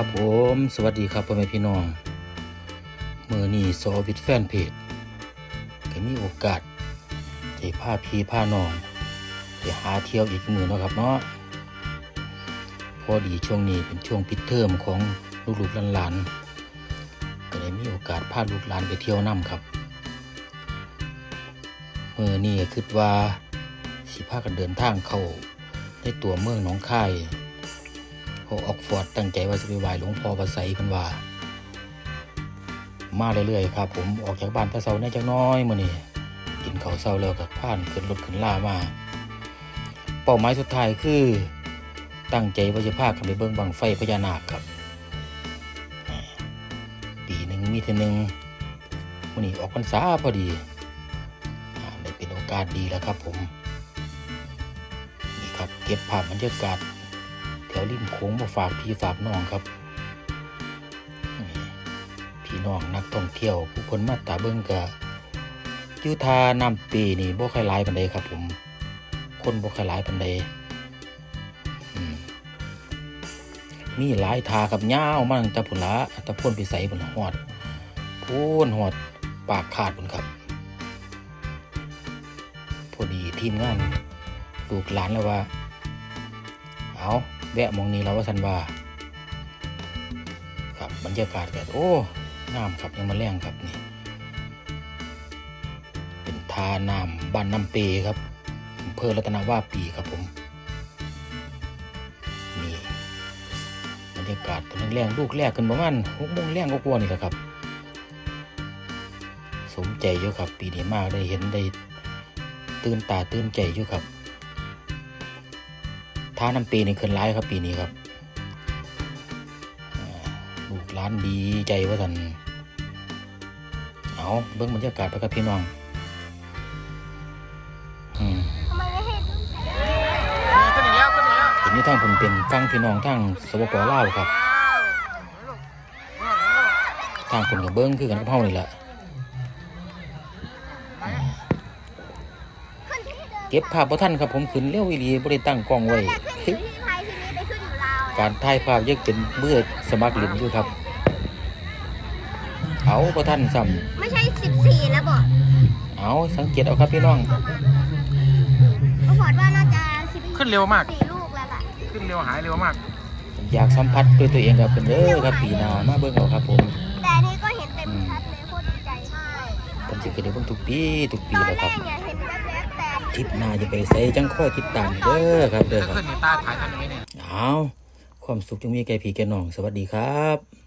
ครับผม สวัสดีครับพ่อแม่พี่น้องเมื่อนี้ซอวิดแฟนเพจก็มีโอกาสได้พาพี่พาน้องไปหาเที่ยวอีกมือนะครับเนาะพอดีช่วงนี้เป็นช่วงปิดเทอมของลูกๆหลานๆก็ได้มีโอกาสพาลูกหลานไปเที่ยวนํครับเมื่อนี้คิดว่าสิพากันเดินทางเข้าในตัวเมืองหนองคาย อออกฟอร์ดตั้งใจว่าจะไปไหว้หลวงพ่อประไสเพันว่า มาเรื่อยๆครับ ผมออกจากบ้านตะเซาแน่จักหน้อยมื่อนี้กินข้าวเซาแล้วกับผ่านขึ้นรถขึ้นล่ามา เป้าหมายสุดท้ายคือ ตั้งใจว่าจะพากันไปเบิ่งบังไฟพญานาคครับ ปีหนึ่งมีเทอหนึ่งมื่อนี้ออกพรรษาพอดีอ่าได้เป็นโอกาสดีแล้วครับผม นี่ครับเก็บภาพบรรยากาศ แถวริมโค้งมาฝากพี่ฝากน้องครับพี่น้องนักท่องเที่ยว ผู้คนมาตาเบิ้งกะยูทาน้ำปีนี่บ่ค่อยหลายปันใดครับ ผม คนบ่ค่อยหลายปันใดมีหลายทากับย่าวมาตั้งแต่พุ่นละตะพ่นไปใส่บนหอดพูนหอดปากขาดพุ่นครับ พอดีทีมงานลูกหลานแล้วว่า เอา แวะมองนี้แล้วว่าสันว่าครับบรรยากาศก็โอ้งามครับยังมาแรงครับนี่เป็นทาน้ำบ้านน้ำเปครับอำเภอรัตนาวาปีครับผมนี่บรรยากาศตอนแรงลูกแรกกันประมาณหกโมงแรงก็กลัวนี่แหละครับ สมใจอยู่ครับ ปีนี้มากได้เห็นได้ตื่นตาตื่นใจอยู่ครับ ท้าน้ำปีนี่ขึ้นร้ายครับปีนี้ครับลูกร้านดีใจว่าสันเอาเบิ้งบรรยากาศไปครับพี่น้องเห็นนี่ทางผมเป็นฟังพี่น้องทางสปปลาวครับ ทางผมกับเบิ้งคือกันกับเฮานี่แหละ เก็บภาพบ่ทันครับผมขึ้นเร็วอีหลีบ่ได้ตั้งกล้องไว้แต่ขึ้นอยู่ที่ไทยทีนี้ไปขึ้นอยู่ลาวแล้วการถ่ายภาพยังเป็นเบื่อสมัครเลินอยู่ครับ เอาบ่ทันซ้ไม่ใช่สิบสี่แล้วบอกำเอาสังเกตเอาครับพี่น้อง ก็บอกว่าน่าจะสิบขึ้นเร็วมาก สี่ลูกแล้วล่ะขึ้นเร็วหายเร็วมาก อยากสัมผัสด้วยตัวเองครับเป็นเด้อครับปีหน้ามาเบิ่งเอาครับผมแต่อันนี้ก็เห็นเต็มชัดเลยโคตรดีใจใช่ผมสิเคยได้เบิ่งทุกปีทุกปีตอนแหล้วแรครับ กเนี่ยเห็นแวบ ๆแต่ทริปหน้าจะไปใส่จังค่อยติดตามเด้อครับเด้อจะครับ ขึ้นในตาถ่ายทันไหมเนี่ย เอาความสุขจงมีแก่พี่แก่น้อง สวัสดีครับ